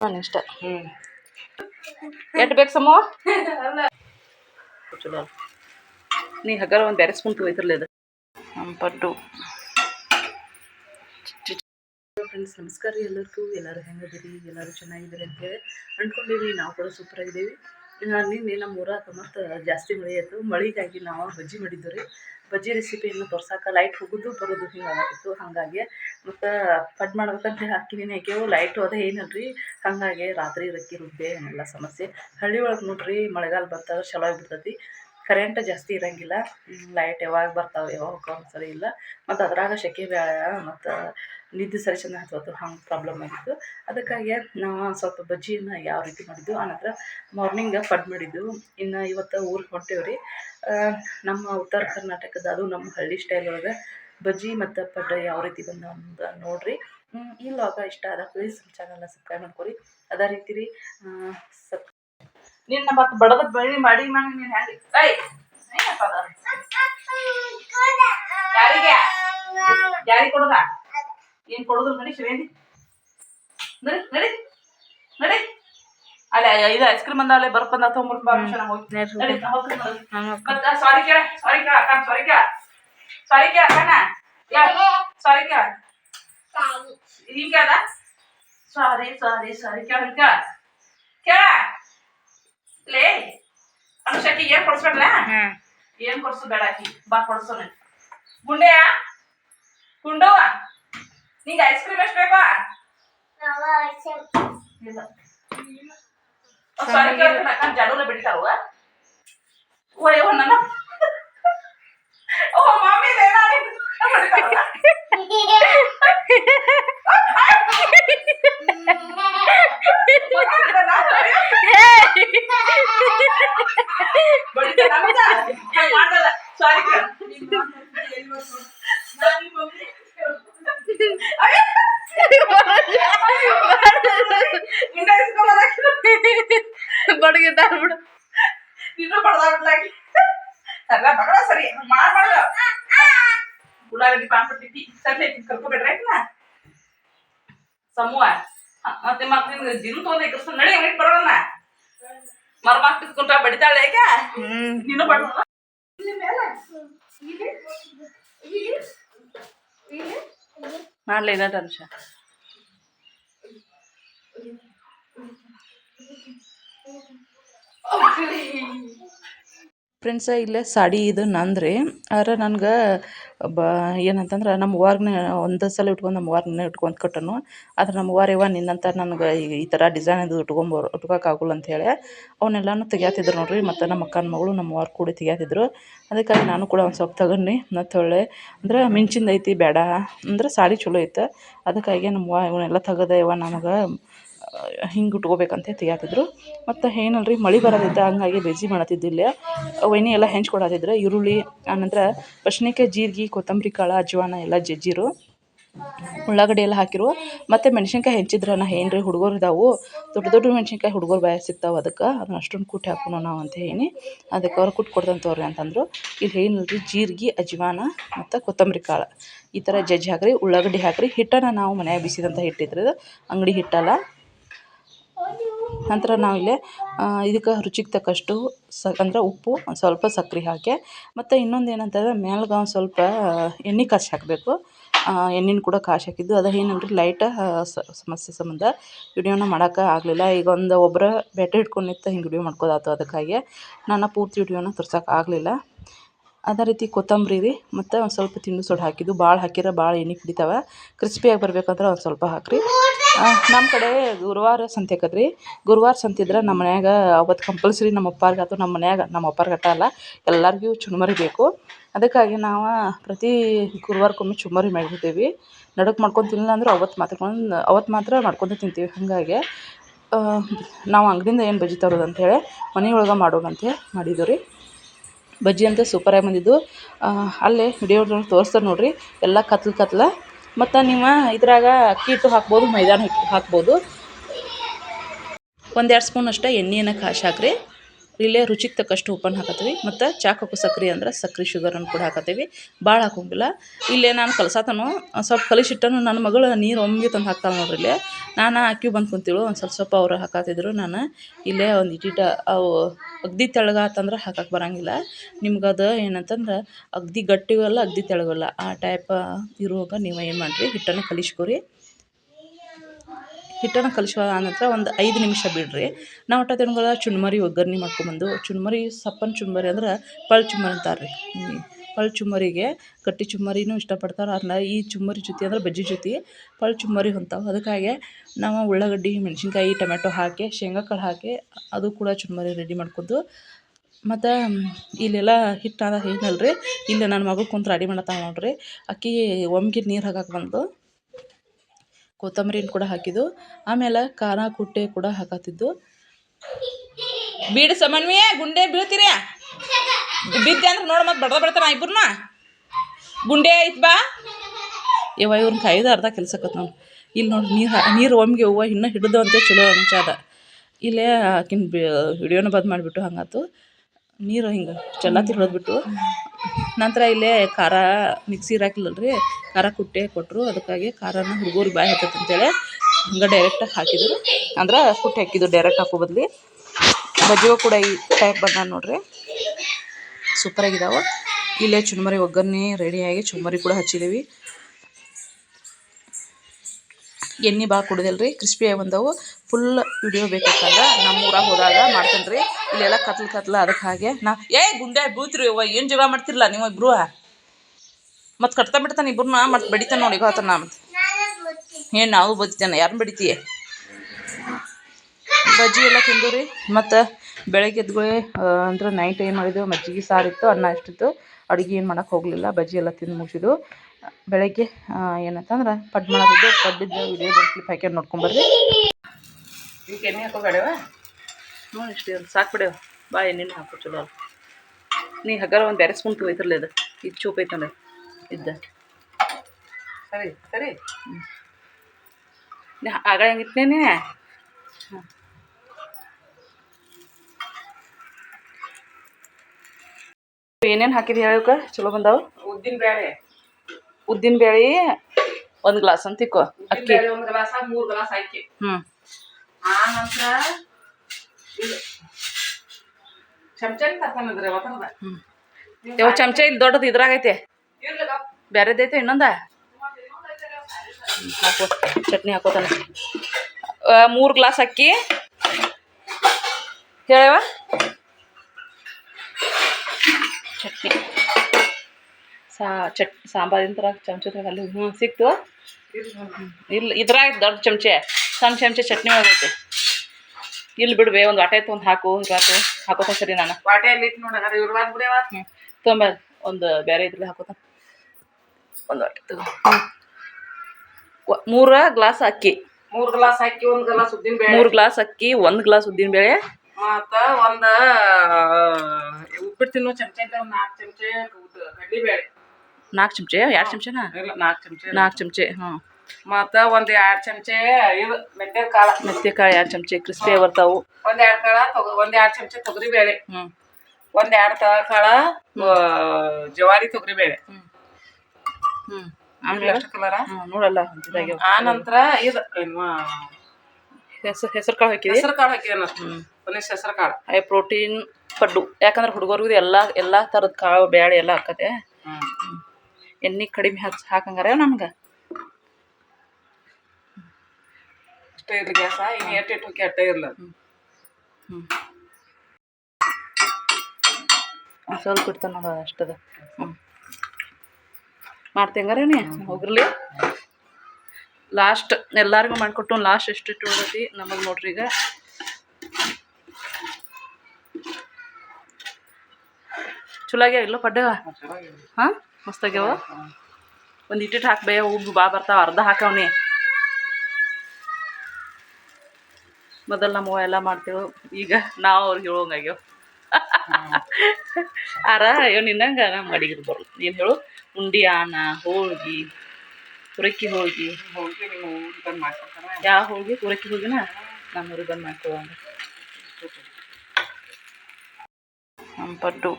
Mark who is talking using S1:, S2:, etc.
S1: ಇಷ್ಟ ಹ್ಞೂ ಎಷ್ಟು ಬೇಕು ಸಮೋ ಚಲೋ. ನೀ ಹಗ್ಗಾರ ಒಂದ್ ಬೇರೆ ಸ್ಪೂನ್ ತೊಗೊಯ್ತಿರ್ಲಿ ಅದು. ನಮ್ಮ ಪಡ್ಡು. ಫ್ರೆಂಡ್ಸ್ ನಮಸ್ಕಾರ ರೀ ಎಲ್ಲರಿಗೂ. ಎಲ್ಲರೂ ಹೆಂಗದಿರಿ ಎಲ್ಲರೂ ಚೆನ್ನಾಗಿದ್ದೀರಿ ಅಂತೇಳಿ ಅಂದ್ಕೊಂಡಿರಿ. ನಾವು ಕೂಡ ಸೂಪರ್ ಆಗಿದ್ದೀವಿ. ನಿನ್ನೆ ನಮ್ಮ ಊರಾಗ ಮತ್ತು ಜಾಸ್ತಿ ಮಳೆ ಆಯಿತು. ಮಳೆಗಾಗಿ ನಾವು ಬಜ್ಜಿ ಮಾಡಿದ್ದು ರೀ. ಬಜ್ಜಿ ರೆಸಿಪಿಯನ್ನು ತೋರ್ಸಕ್ಕೆ ಲೈಟ್ ಹೋಗೋದು ಬರೋದು ಹಿಂಗೆ ಆಗತ್ತಿತ್ತು. ಹಾಗಾಗಿ ಮತ್ತು ಪಡ್ ಮಾಡ್ಬೇಕಂತ ಹಾಕಿನಿ ಹಾಕ್ಯವು ಲೈಟ್ ಏನಲ್ಲ ಏನಲ್ರಿ. ಹಾಗಾಗಿ ರಾತ್ರಿ ರಕ್ಕಿ ರುಬ್ಬೆ, ಏನೆಲ್ಲ ಸಮಸ್ಯೆ. ಹಳ್ಳಿ ಒಳಗೆ ನೋಡ್ರಿ ಮಳೆಗಾಲ ಬರ್ತಾವೆ, ಚಲೋ ಆಗಿಬಿಡ್ತೈತಿ. ಕರೆಂಟ್ ಜಾಸ್ತಿ ಇರಂಗಿಲ್ಲ. ಲೈಟ್ ಯಾವಾಗ ಬರ್ತಾವೆ, ಯಾವಾಗ ಸರಿ ಇಲ್ಲ. ಮತ್ತು ಅದ್ರಾಗ ಸೆಕೆ ಬೇಳೆ ಮತ್ತು ನಿದ್ದೆ ಸರಿ ಚೆಂದ ಹತ್ತು ಹಂಗೆ ಪ್ರಾಬ್ಲಮ್ ಆಗಿತ್ತು. ಅದಕ್ಕಾಗಿ ನಾವು ಸ್ವಲ್ಪ ಬಜ್ಜಿನ ಯಾವ ರೀತಿ ಮಾಡಿದ್ದು ಆನಂತರ ಮಾರ್ನಿಂಗ್ ಪಡ್ ಮಾಡಿದ್ದು. ಇನ್ನು ಇವತ್ತು ಊರಿಗೆ ಹೊಂಟೇವ್ರಿ. ನಮ್ಮ ಉತ್ತರ ಕರ್ನಾಟಕದ ಅದು ನಮ್ಮ ಹಳ್ಳಿ ಸ್ಟೈಲ್ ಒಳಗೆ ಬಜ್ಜಿ ಮತ್ತು ಪಡ್ಡು ಯಾವ ರೀತಿ ಬಂದ ಅಂತ ನೋಡ್ರಿ. ಈ ಲಾಗ ಇಷ್ಟ ಆದ ಪ್ಲೀಸ್ ನಮ್ಮ ಚಾನಲ್ನ ಸಬ್ಸ್ಕ್ರೈಬ್ ಮಾಡ್ಕೊರಿ. ಅದೇ ರೀತಿ ರೀ ಸಬ್ ನಿನ್ನ ಮತ್ತೆ ಬಡದ ಬಳ್ಳಿ ಮಾಡಿ ಮಾಡಿ ನೀನು ಹೆಂಗೆ ಏನಪ್ಪ ಯಾರಿಗೆ? ಯಾರಿಗೆ ಕೊಡೋದ? ಏನು ಕೊಡೋದು? ನಡಿ ಶಿವೇಂದಿ ನಡಿ ನಡಿ ನಡಿ. ಅಲ್ಲ ಇದು ಐಸ್ ಕ್ರೀಮ್ ಅಂದಾವಲ್ಲ ಬರ್ಪ್ ಬಂದ ತೊಗೊಂಬರ್ಕ್ ಬಾ ಚೆನ್ನಾಗಿ ಹೋಗಿ ನಡಿ. ಮತ್ತೆ ಸಾರಿ ಕೇಳ ಸಾರಿ ಕೇಳ ಅಕ್ಕ ಸಾರಿ ಕೇಳ. ಸಾರಿ ಕೇಳ ಅಕ್ಕನ. ಯಾ ಸಾರಿ ಕೇಳ. ಹಿಂಗೆ ಅದ ಸಾರಿ ಸಾರಿ ಸಾರಿ ಕೇಳ ಕೇಳ. ಕೇಳ. ಲೇ ಅನುಷಕ್ಕೆ ಏನ್ ಕೊಡ್ಸ್ಬೇಕಲ್ಲ ಏನ್ ಕೊಡ್ಸು ಬೇಡ ಆಕಿ. ಬಾ ಕೊಡ್ಸೋಣ ಗುಂಡೆಯ? ಗುಂಡವ್ವ ನಿಂಗೆ ಐಸ್ ಕ್ರೀಮ್ ಎಷ್ಟು ಬೇಕಾ ಇಲ್ಲ ಸಾರಿ ಕೇಳ್ತಾನ ಅಕ್ಕ ಜಾಡುಲ ಬಿಡ್ತಾವ ಓಯ್ ನನ್ನ ಓ ಮಾಮಿ ಮಾಡಲ್ಲ ಸಾರಿ
S2: ಬಡಗಿದ್ದಾಡ್ಬಿಡು
S1: ನಿನ್ನ ಬಡದಾಡ್ಲಾಗಿ ಅಲ್ಲ ಬಗಡ ಸರಿ ಮಾಡ್ಬಾರ್ದು ಉಳ್ಳಾಗಡ್ಡಿ ಪಾಂಪಟ್ಟಿ ಸರಿ ಕರ್ಕೊಬೇಡ್ರಿ ಆಯ್ತಲ್ಲ ಸಮೂಹ ಮತ್ತೆ ಮತ್ತೆ ನಿಮ್ಗೆ ದಿನ ತೊಂದ್ರೆ ಕೃಷ್ಣ ನಡಿ ಮನೆಗೆ ಬರೋಣ ಮರ್ಮಾಕ್ ಕಿಸ್ಕೊಂಡ ಬಡಿತಾಳೆ
S2: ಹ್ಮ್
S1: ನೀನು ಬಡ ಮಾಡ್ಲಿ ಇರೋದು ಅಂಶ ಫ್ರೆಂಡ್ಸ ಇಲ್ಲೇ ಸಾಡಿ ಇದು ನಂದ್ರಿ, ಆದ್ರೆ ನನ್ಗೆ ಬ ಏನಂತಂದ್ರೆ ನಮ್ಮ ಅವ್ವಾಗ್ನ ಒಂದು ಸಲ ಇಟ್ಕೊಂಡು ನಮ್ಮ ಅವ್ವಾರ್ನ ಇಟ್ಕೊಂಡ್ ಕೊಟ್ಟನು. ಆದ್ರೆ ನಮ್ಮ ಅವ್ವಾರು ಯವ್ವ ನಿನ್ನಂತ ನನಗೆ ಈ ಥರ ಡಿಸೈನ್ ಇದು ಉಟ್ಕೊಂಬರು ಉಟ್ಕೋಕ್ಕಾಗಲ್ಲ ಅಂಥೇಳಿ ಅವನ್ನೆಲ್ಲನೂ ತೆಗ್ಯಾತಿದ್ರು ನೋಡ್ರಿ, ಮತ್ತು ನಮ್ಮ ಅಕ್ಕನ ಮಗಳು ನಮ್ಮ ವಾರ್ ಕೂಡಿ ತೆಗ್ಯಾತಿದ್ರು. ಅದಕ್ಕಾಗಿ ನಾನು ಕೂಡ ಒಂದು ಸ್ವಲ್ಪ ತಗೊಂಡು ಮತ್ತು ಹೊಳ್ಳೆ ಅಂದ್ರೆ ಮಿಂಚಿಂದು ಐತಿ, ಬೇಡ. ಅಂದ್ರೆ ಸಾಡಿ ಚಲೋ ಐತೆ. ಅದಕ್ಕಾಗಿ ನಮ್ಮ ಅವ್ವ ಇವನ್ನೆಲ್ಲ ತೆಗೆದೆ ಇವ ನಮಗೆ ಹಿಂಗೆ ಉಟ್ಕೋಬೇಕಂತ ತೆಗ್ಯಾತಿದ್ರು ಮತ್ತು ಏನಲ್ರಿ, ಮಳೆ ಬರೋದಿತ್ತು ಹಂಗಾಗಿ ಬಜ್ಜಿ ಮಾಡತ್ತಿದ್ದು ಇಲ್ಲೇ ವೈನಿ ಎಲ್ಲ ಹೆಂಚು ಕೊಡತ್ತಿದ್ರು ಈರುಳ್ಳಿ, ಆನಂತರ ಬಸ್ನಿಕಾಯಿ ಜೀರಿಗೆ, ಕೊತ್ತಂಬರಿ ಕಾಳು, ಅಜ್ವಾನ ಎಲ್ಲ ಜಜ್ಜಿರು. ಉಳ್ಳಾಗಡ್ಡಿ ಎಲ್ಲ ಹಾಕಿರು. ಮತ್ತು ಮೆಣಸಿನ್ಕಾಯಿ ಹೆಂಚಿದ್ರೆ ನಾ ಏನ್ರಿ, ಹುಡುಗರು ಇದಾವು. ದೊಡ್ಡ ದೊಡ್ಡ ಮೆಣಸಿನ್ಕಾಯಿ ಹುಡುಗರು ಬಾಯ ಸಿಗ್ತಾವೆ ಅದಕ್ಕೆ. ಅದನ್ನ ಅಷ್ಟೊಂದು ಕುಟ್ಟಿ ಹಾಕೋಣ ನಾವು ಅಂತ ಹೇಳಿ ಅದಕ್ಕೆ ಅವ್ರು ಕುಟ್ಟು ಕೊಡ್ತಂತ ತೋರಿ ಅಂತಂದರು. ಇಲ್ಲಿ ಏನಲ್ರಿ, ಜೀರಿಗೆ, ಅಜ್ವಾನ ಮತ್ತು ಕೊತ್ತಂಬರಿ ಕಾಳು. ಈ ಥರ ಜಜ್ಜಿ ಹಾಕ್ರಿ, ಉಳ್ಳಾಗಡ್ಡಿ ಹಾಕ್ರಿ. ಹಿಟ್ಟನ್ನು ನಾವು ಮನ್ಯಾಗ ಬಿಸಿದಂಥ ಹಿಟ್ಟಿದ್ರೆ. ಅಂಗಡಿ ಹಿಟ್ಟಲ್ಲ. ನಂತರ ನಾವಿಲ್ಲಿ ಇದಕ್ಕೆ ರುಚಿಗೆ ತಕ್ಕಷ್ಟು ಸ, ಅಂದ್ರೆ ಉಪ್ಪು ಒಂದು ಸ್ವಲ್ಪ ಸಕ್ರೆ ಹಾಕಿ, ಮತ್ತು ಇನ್ನೊಂದು ಏನಂತಂದ್ರೆ ಮ್ಯಾಲ್ಗೆ ಒಂದು ಸ್ವಲ್ಪ ಎಣ್ಣೆ ಕಾಯ್ಸಿ ಹಾಕಬೇಕು. ಎಣ್ಣೆನ ಕೂಡ ಕಾಯ್ಸಿ ಹಾಕಿದ್ದು. ಅದು ಏನಂದ್ರೆ ಲೈಟ ಸಮಸ್ಯೆ ಸಂಬಂಧ ವಿಡಿಯೋನ ಮಾಡೋಕೆ ಆಗಲಿಲ್ಲ. ಈಗ ಒಂದು ಒಬ್ಬರ ಬೆಟ್ಟ ಹಿಡ್ಕೊಂಡು ನಿಂತು ಹಿಂಗೆ ವಿಡಿಯೋ ಮಾಡ್ಕೋದಾಯ್ತು ಅದಕ್ಕಾಗಿ ನಾನು ಪೂರ್ತಿ ವಿಡಿಯೋನ ತೋರ್ಸೋಕೆ ಆಗಲಿಲ್ಲ. ಅದೇ ರೀತಿ ಕೊತ್ತಂಬರಿ ರೀ, ಮತ್ತು ಒಂದು ಸ್ವಲ್ಪ ತಿಂಡಿ ಸೋಡಾ ಹಾಕಿದ್ದು. ಭಾಳ ಹಾಕಿದ್ರೆ ಭಾಳ ಎಣ್ಣೆ ಕುಡಿತಾವೆ. ಕ್ರಿಸ್ಪಿಯಾಗಿ ಬರ್ಬೇಕಂದ್ರೆ ಒಂದು ಸ್ವಲ್ಪ ಹಾಕಿರಿ. ನಮ್ಮ ಕಡೆ ಗುರುವಾರ ಸಂತೆ ಕದ್ರಿ ಗುರುವಾರ ಸಂತೆ ಇದ್ರೆ ನಮ್ಮ ಮನ್ಯಾಗ ಅವತ್ತು ಕಂಪಲ್ಸರಿ ನಮ್ಮ ಅಪ್ಪಾರ್ಗೆ ಅಥವಾ ನಮ್ಮ ಮನ್ಯಾಗ ನಮ್ಮ ಅಪ್ಪಾರ ಅಟ್ಟ ಅಲ್ಲ, ಎಲ್ಲರಿಗೂ ಚುರುಮರಿ ಬೇಕು. ಅದಕ್ಕಾಗಿ ನಾವು ಪ್ರತಿ ಗುರುವಾರಕ್ಕೊಮ್ಮೆ ಚುರುಮರಿ ಮಾಡಿರ್ತೀವಿ. ನಡುಕ್ ಮಾಡ್ಕೊಂಡು ತಿನ್ನಲಿಲ್ಲ ಅಂದ್ರೆ ಅವತ್ತು ಮಾತ್ರ ಅವತ್ತು ಮಾತ್ರ ಮಾಡ್ಕೊಂಡು ತಿಂತೀವಿ. ಹಾಗಾಗಿ ನಾವು ಅಂಗಡಿಯಿಂದ ಏನು ಬಜ್ಜಿ ತರೋದು ಅಂಥೇಳಿ ಮನೆಯೊಳಗೆ ಮಾಡೋಣ ಅಂತೇಳಿ ಮಾಡಿದ್ದು ರೀ. ಬಜ್ಜಿ ಅಂತ ಸೂಪರಾಗಿ ಬಂದಿದ್ದು. ಅಲ್ಲೇ ವಿಡಿಯೋದಲ್ಲಿ ತೋರಿಸ್ತಾರೆ ನೋಡಿರಿ. ಎಲ್ಲ ಕತ್ಲು ಕತ್ಲು ಮತ್ತು ನೀವು ಇದ್ರಾಗ ಅಕ್ಕಿ ಹಿಟ್ಟು ಹಾಕ್ಬೋದು ಮೈದಾನ ಹಿಟ್ಟು ಹಾಕ್ಬೋದು. ಒಂದೆರಡು ಸ್ಪೂನ್ ಅಷ್ಟೇ ಎಣ್ಣೆಯನ್ನು ಕಾಯ್ಸಿ ಇಲ್ಲೇ ರುಚಿಗೆ ತಕ್ಕಷ್ಟು ಉಪ್ಪನ್ನು ಹಾಕತ್ತೀವಿ. ಮತ್ತು ಚಾಕ್ ಹಾಕೋ ಸಕ್ರೆ ಅಂದ್ರೆ ಸಕ್ರೆ ಶುಗರನ್ನು ಕೂಡ ಹಾಕತ್ತೀವಿ. ಭಾಳ ಹಾಕೋಂಗಿಲ್ಲ. ಇಲ್ಲೇ ನಾನು ಕಲ್ಸತನು, ಸ್ವಲ್ಪ ಕಲಿಸಿಟ್ಟನು, ನನ್ನ ಮಗಳು ನೀರು ಒಮ್ಮೆ ತಂದು ಹಾಕ್ತಾಳೆ ನೋಡ್ರಿ ಇಲ್ಲೇ. ನಾನು ಆಕಿ ಬಂದು ಕುಂತಿಳು, ಒಂದು ಸ್ವಲ್ಪ ಸ್ವಲ್ಪ ಅವ್ರು ಹಾಕತಿದ್ರು ನಾನು ಇಲ್ಲೇ ಒಂದು ಇಟ್ಟಿಟ ಅವು ಅಗ್ದಿ ತೆಳ್ಳಗಾತಂದ್ರೆ ಹಾಕಕ್ಕೆ ಬರೋಂಗಿಲ್ಲ. ನಿಮ್ಗೆ ಅದು ಏನಂತಂದ್ರೆ ಅಗ್ದಿ ಗಟ್ಟಿವಲ್ಲ ಅಗ್ದಿ ತೆಳ್ಳಗೂ ಅಲ್ಲ ಆ ಟೈಪ್ ಇರುವಾಗ ನೀವು ಏನು ಮಾಡಿರಿ, ಹಿಟ್ಟನ್ನು ಕಲಿಸ್ಕೊರಿ. ಹಿಟ್ಟನ್ನು ಕಲಿಸುವ ನಂತರ ಒಂದು ಐದು ನಿಮಿಷ ಬಿಡ್ರಿ. ನಾವು ಒಟ್ಟು ತಿನ್ಗಳ ಚುನ್ಮರಿ ಒಗ್ಗರ್ಣೆ ಮಾಡ್ಕೊಂಬಂದು ಚುನ್ಮರಿ ಸಪ್ಪನ ಚುನ್ಮರಿ ಅಂದ್ರೆ ಪಳ್ ಚುಮ್ಮರಿ ಅಂತಾರೆ ರೀ ಪಳ್ ಚುಮ್ಮರಿಗೆ ಗಟ್ಟಿ ಚುಮ್ಮರಿನೂ ಇಷ್ಟಪಡ್ತಾರೆ. ಅದನ್ನ ಈ ಚುಮ್ಮರಿ ಜೊತೆ ಅಂದ್ರೆ ಬಜ್ಜಿ ಜೊತೆ ಪಳ್ ಚುಮ್ಮರಿ ಹೊಂತಾವೆ ಅದಕ್ಕಾಗಿ ನಾವು ಉಳ್ಳಾಗಡ್ಡಿ, ಮೆಣಸಿನ್ಕಾಯಿ ಟೊಮೆಟೊ ಹಾಕಿ ಶೇಂಗಾ ಕಾಳು ಹಾಕಿ ಅದು ಕೂಡ ಚುಮ್ಮರಿ ರೆಡಿ ಮಾಡ್ಕೊಂಡು, ಮತ್ತು ಇಲ್ಲೆಲ್ಲ ಹಿಟ್ಟು ಏನಲ್ಲ ರೀ ಇಲ್ಲಿ ನನ್ನ ಮಗು ಕುಂತು ರೆಡಿ ಮಾಡತ್ತಾವೆ ನೋಡ್ರಿ. ಅಕ್ಕಿ ಒಮ್ಗೆ ನೀರು ಹಾಕಕ್ಕೆ ಬಂದು ಕೊತ್ತಂಬರಿನ ಕೂಡ ಹಾಕಿದ್ದು. ಆಮೇಲೆ ಖಾರ ಕುಟ್ಟೆ ಕೂಡ ಹಾಕತ್ತಿದ್ದು. ಬೀಡು ಸಮನ್ವಯ, ಗುಂಡೆ ಬೀಳ್ತೀರಿ? ಬಿದ್ದೆ ಅಂದ್ರೆ ನೋಡಿ ಮತ್ತೆ ಬಡ್ದ ಬಿಡ್ತಾನ ಇಬ್ಬರನ್ನ ಗುಂಡೆ ಐತ್ ಬಾ. ಯವ್ವ ಇವ್ರನ್ನ ಕಾಯ್ದು ಅರ್ಧ ಕೆಲ್ಸಕ್ಕತ್ ನಾವು ಇಲ್ಲಿ ನೋಡಿ ನೀರು ನೀರು ಒಮ್ಗೆ ಹೂವು, ಇನ್ನೂ ಹಿಡಿದು ಅಂತ ಚಲೋ ಅನ್ಸಾದ ಇಲ್ಲೇ ಆಕಿನ ಬಿ, ವಿಡಿಯೋನ ಬಂದ್ ಮಾಡಿಬಿಟ್ಟು ಹಂಗಾತು. ನೀರು ಹಿಂಗೆ ಚಲ್ಲಾತಿ ಹೊಡೆದ್ಬಿಟ್ಟು ನಂತರ ಇಲ್ಲೇ ಖಾರ ಮಿಕ್ಸಿ ಹಾಕಿಲ್ಲ ರೀ ಖಾರ ಕುಟ್ಟೆ ಕೊಟ್ಟರು ಅದಕ್ಕಾಗಿ ಖಾರನ ಹುಡುಗರು ಬಾಯಿ ಹಾಕತ್ತೆ ಅಂತೇಳಿ ಹಂಗೆ ಡೈರೆಕ್ಟಾಗಿ ಹಾಕಿದ್ರು. ಅಂದ್ರೆ ಕುಟ್ಟಿ ಹಾಕಿದ್ರು ಡೈರೆಕ್ಟ್ ಹಾಕೋ ಬದಲಿ. ಬಜ್ಜಿಗೂ ಕೂಡ ಈ ಟೈಪ್ ಬಂದ ನೋಡ್ರಿ. ಸೂಪರಾಗಿದ್ದಾವೆ ಇಲ್ಲೇ ಚುಮರಿ ಒಗ್ಗರಣೆ ರೆಡಿಯಾಗಿ ಚುಮರಿ ಕೂಡ ಹಚ್ಚಿದ್ದೀವಿ ಎಣ್ಣೆ ಭಾಳ ಕುಡಿದಲ್ರಿ ರೀ ಕ್ರಿಸ್ಪಿಯಾಗಿ ಬಂದವು. ಫುಲ್ ವಿಡಿಯೋ ಬೇಕಂತಂದ್ರೆ ನಮ್ಮ ಊರಾಗ ಹೋದಾಗ ಮಾಡ್ತೇನೆ ರೀ ಇಲ್ಲೆಲ್ಲ ಕತ್ಲು ಕತ್ಲ ಅದಕ್ಕೆ ಹಾಗೆ. ನಾ, ಏ ಗುಂಡೆ ಬೀಳ್ತೀರಿ ಅವ್ವ, ಏನು ಜಗಳ ಮಾಡ್ತಿರಲ್ಲ ನೀವು ಇಬ್ರು? ಮತ್ತು ಕಟ್ತಾ ಬಿಡ್ತಾನೆ ಇಬ್ರನ್ನ ಮತ್ತೆ ಬಡಿತಾನೆ ನೋಡಿ ಆತನ ಮತ್ತೆ. ಏನು ನಾವು ಬದಿತಾನೆ ಯಾರನ್ನ ಬಡಿತೀಯ? ಬಜ್ಜಿ ಎಲ್ಲ ತಿಂದು ರೀ ಮತ್ತು ಬೆಳಗ್ಗೆ ಎದ್ಗುಳೆ ಅಂದ್ರೆ ನೈಟ್ ಏನು ಮಾಡಿದೆವು, ಮಜ್ಜಿಗೆ ಸಾರಿತ್ತು ಅನ್ನ ಇಷ್ಟಿತ್ತು. ಅಡುಗೆ ಏನು ಮಾಡೋಕೆ ಹೋಗಲಿಲ್ಲ, ಬಜ್ಜಿ ಎಲ್ಲ ತಿಂದು ಮುಗಿಸಿದ್ದು ಬೆಳಗ್ಗೆ ಏನಂತಂದ್ರೆ ಪಡ್ ಮಾಡೋದಿದ್ದು ಪಡ್ಡಿದ್ದು ವಿಡಿಯೋ ಕ್ಲಿಪ್ ಹಾಕ್ಯಂಡು ನೋಡ್ಕೊಂಬರ್ರಿ ಈಗ ಎಣ್ಣೆ ಹಾಕೋಬೇಡವ ನೋಡಿ ಇಷ್ಟು ಸಾಕು ಬಿಡವ ಬಾ ಎಣ್ಣೆ ಹಾಕೋ ಚಲೋ ನೀ ಹಗ್ಗಾರ ಒಂದು ಬೇರೆ ಸ್ಪೂನ್ ತೊಗೊಯ್ತಿರ್ಲಿ ಅದು. ಇದು ಚೂಪ್ ಐತಂದ್ರೆ ಇದ್ದ. ಸರಿ ಸರಿ. ಹ್ಞೂ ಆಗ ಹೆಂಗಿಟ್ನೇನೆ ಹಾಂ. ಏನೇನು ಹಾಕಿದ ಹೇಳಕ್ಕೆ ಚಲೋ ಬಂದಾವು?
S2: ಉದ್ದಿನ ಬೇಳೆ.
S1: ಉದ್ದಿನ ಬೇಳೆ ಒಂದು ಗ್ಲಾಸ್ ಅಂತಿಕ್ಕೋ ಅಕ್ಕಿ.
S2: ಒಂದು ಗ್ಲಾಸ್ ಮೂರು ಗ್ಲಾಸ್ ಹಾಕಿ.
S1: ಹ್ಞೂ
S2: ಆ ನಂತರ ಇದು ಚಮಚನ ತಕೊಂಡ್ರೆ ಒತ್ತರದ
S1: ಯಾವ ಚಮಚ ಇಲ್ಲಿ ದೊಡ್ಡದು ಇದ್ರಾಗೈತೆ. ಬೇರೆದೈತೆ ಇನ್ನೊಂದ? ಹಾಕೋ. ಚಟ್ನಿ ಹಾಕೋತಾನೆ. ಮೂರು ಗ್ಲಾಸ್ ಅಕ್ಕಿ. ಹೇಳವ ಚಟ್ನಿ. ಸಾ ಚಟ್ ಸಾಂಬಾರಿಂತರ ಚಮಚದಾಗ ಅಲ್ಲಿ ಹ್ಞೂ ಸಿಕ್ತು. ಇಲ್ಲ ಇದ್ರಾಗ ದೊಡ್ಡ ಚಮಚೆ. ಸಣ್ಣ ಚಮಚ ಚಟ್ನಿ ಆಗುತ್ತೆ ಇಲ್ಲಿ ಬಿಡುವೆ ಒಂದು ವಾಟೆ ಒಂದು ಹಾಕು ಇರಾತು ಹಾಕೋತ ಸರಿ ನಾನು.
S2: ವಾಟೆಯಲ್ಲಿ ಇಟ್ಟು ನೋಡಿ ಇರ್ಬಾರ್ದು ಬಿಡವ
S1: ಹ್ಞೂ ತೊಂಬ ಒಂದು ಬೇರೆ ಇದ್ರಲ್ಲಿ ಹಾಕೋತ ಒಂದು ವಾಟೆ ಮೂರ ಮೂರು ಗ್ಲಾಸ್ ಅಕ್ಕಿ.
S2: ಮೂರು ಗ್ಲಾಸ್ ಹಾಕಿ ಒಂದು ಗ್ಲಾಸ್ ಉದ್ದಿನ ಬೇಳೆ.
S1: ಮೂರು ಗ್ಲಾಸ್ ಅಕ್ಕಿ ಒಂದು ಗ್ಲಾಸ್ ಉದ್ದಿನ ಬೇಳೆ.
S2: ಮತ್ತು ಒಂದು ಉಪ್ಪಿಟ್ಟು ತಿನ್ನೋ ಚಮಚ ಇದ್ದ ಒಂದು ನಾಲ್ಕು ಚಮಚೆ ಕಡ್ಲಿ ಬೇಳೆ.
S1: ನಾಲ್ಕು ಚಮಚೆ ಎರಡು ಚಮಚನ?
S2: ಇಲ್ಲ ನಾಲ್ಕು ಚಮಚೆ.
S1: ನಾಲ್ಕು ಚಮಚೆ ಹಾಂ
S2: ಮತ್ತ ಒಂದ್ ಎರಡ್ ಚಮಚೆ ಇದು ಮೆಂತ್ಯ ಕಾಳ
S1: ಕಾಳು ಎರಡು ಚಮಚೆ ಕ್ರಿಸ್ಪಿ ಬರ್ತಾವು.
S2: ಒಂದ್ ಎರಡ್ ಕಾಳ ತೊಗ ಒಂದ್ ಎರಡ್ ಚಮಚೆ ತೊಗರಿ ಬೇಳೆ
S1: ಹ್ಞೂ
S2: ಒಂದ್ ಎರಡ್ ತ ಕಾಳ ಜವಾರಿ ತೊಗರಿ ಬೇಳೆ
S1: ಹ್ಞೂ ಹ್ಞೂ
S2: ಆಮೇಲೆ ಎಷ್ಟು ಕಲರ
S1: ನೋಡಲ್ಲ
S2: ಆ ನಂತರ ಇದು
S1: ಹೆಸರು ಹೆಸರು ಕಾಳು ಹಾಕಿದ್ವಿ
S2: ಹೆಸರು ಕಾಳು ಹಾಕಿದ
S1: ಹ್ಞೂ
S2: ಒಂದಿಷ್ಟು ಹೆಸರು ಕಾಳು
S1: ಐ ಪ್ರೋಟೀನ್ ಪಡ್ಡು ಯಾಕಂದ್ರೆ ಹುಡುಗರು ಎಲ್ಲ ಎಲ್ಲ ಥರದ ಕಾಳು ಬೇಳೆ ಎಲ್ಲ ಹಾಕತೆ
S2: ಹ್ಮ್.
S1: ಎಣ್ಣೆ ಕಡಿಮೆ ಹಚ್ಚಿ ಹಾಕಂಗಾರ ನಮ್ಗೆ
S2: ಅಷ್ಟೇ ಇರಲಿ ಗ್ಯಾಸ ಈಗ ಎಟ್ಟು ಇಟ್ಟು ಹೋಗಿ ಅಟ್ಟೆ ಇರ್ಲ
S1: ಹ್ಞೂ ಸ್ವಲ್ಪ ಇಡ್ತಾನೆ ನೋಡು ಅಷ್ಟದ. ಹ್ಞೂ ಮಾಡ್ತೇಂಗಾರ ನೀ ಹೋಗ್ರಲಿ. ಲಾಸ್ಟ್ ಎಲ್ಲರಿಗೂ ಮಾಡಿಕೊಟ್ಟು ಲಾಸ್ಟ್ ಎಷ್ಟು ಇಟ್ಟು ಉಳ್ದೈತಿ ನಮಗೆ ನೋಡ್ರಿ ಈಗ. ಚಲೋ ಆಗ್ಯಾವ ಇಲ್ಲೋ ಪಡ್ಡವ ಹಾಂ ಮಸ್ತಾಗ್ಯಾವ? ಒಂದು ಇಟ್ಟಿಟ್ಟು ಹಾಕ್ಬೇ ಉಬ್ಬು ಬಾ ಬರ್ತಾವ ಅರ್ಧ ಹಾಕವ್ನಿ. ಮೊದಲು ನಮ್ಮ ಎಲ್ಲ ಮಾಡ್ತೇವೆ ಈಗ ನಾವು ಅವ್ರಿಗೆ ಹೇಳೋಂಗಾಗ್ಯಾವ ಆರ ಅಯ್ಯೋ ನಿನ್ನಂಗೆ ನಮ್ಮ ಅಡಿಗೆ ಬರಲ್ಲ ಏನು ಹೇಳು ಉಂಡಿ ಆನ ಹೋಳ್ಗಿ ಹುರಕಿ ಹೋಳ್ಗಿ.
S2: ಮಾಡ್ಕೊಡ್ತಾರ?
S1: ಯಾವ ಹೋಳ್ಗಿ? ಹುರಕ್ಕಿ ಹೋಳ್ಗಿನ? ನಮ್ಮ ಊರಿಗೆ ಬಂದು ಮಾಡ್ಕೊಳ್ಳೋಂಗ ನಮ್ಮ ಪಡ್ಡು.